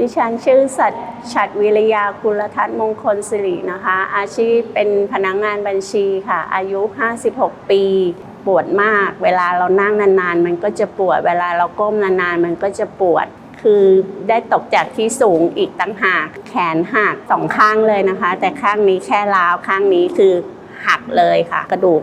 ดิฉันชื่อสัตชัดวิริยากุลทัศน์มงคลสิรินะคะ อาชีพเป็นพนักงานบัญชีค่ะ อายุ 56 ปี ปวดมาก เวลาเรานั่งนานๆ มันก็จะปวด เวลาเราก้มนานๆ มันก็จะปวด คือได้ตกจากที่สูงอีกตั้งหาก แขนหักสองข้างเลยนะคะ แต่ข้างนี้แค่ร้าวข้างนี้คือหักเลยค่ะ กระดูก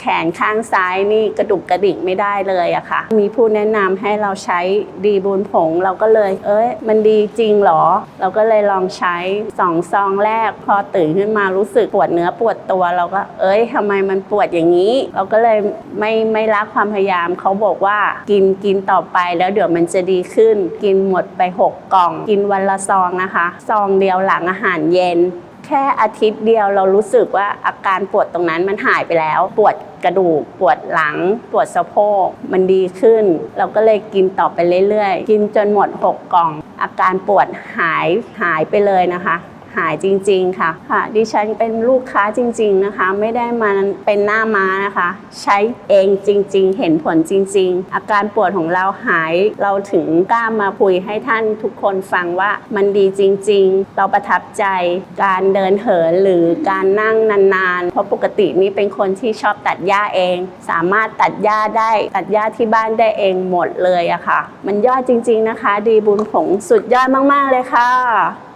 แขนข้างซ้ายนี่กระดุกกระดิกไม่ได้เลยอะค่ะ มีผู้แนะนำให้เราใช้ดีบุญผง เราก็เลย เอ้ย มันดีจริงเหรอ เราก็เลยลองใช้สองซองแรก พอตื่นขึ้นมารู้สึกปวดเนื้อปวดตัว เราก็ เอ้ยทำไมมันปวดอย่างนี้ เราก็เลยไม่ไม่รักความพยายามเขาบอกว่ากินกินต่อไปแล้วเดี๋ยวมันจะดีขึ้น กินหมดไปหกกล่อง กินวันละซองนะคะ ซองเดียวหลังอาหารเย็น แค่อาทิตย์เดียวเรารู้สึกว่าอาการปวดตรงนั้นมันหายไปแล้ว ปวดกระดูก ปวดหลัง ปวดสะโพกมันดีขึ้น เราก็เลยกินต่อไปเรื่อยๆ กินจนหมด 6 กล่อง อาการปวดหายหายไปเลยนะคะ หายจริง ๆ ค่ะ ค่ะ ดิฉันเป็นลูกค้าจริง ๆ นะคะ ไม่ได้มาเป็นหน้าม้านะคะ ใช้เองจริง ๆ เห็นผลจริง ๆ อาการปวดของเราหาย เราถึงกล้ามาคุยให้ท่านทุกคนฟังว่ามันดีจริง ๆ เราประทับใจการเดินเหินหรือการนั่งนานๆ เพราะปกตินี่เป็นคนที่ชอบตัดหญ้าเอง สามารถตัดหญ้าได้ ตัดหญ้าที่บ้านได้เองหมดเลยอะค่ะ มันยอดจริง ๆ นะคะ ดีบุญผงสุดยอดมาก ๆ เลยค่ะ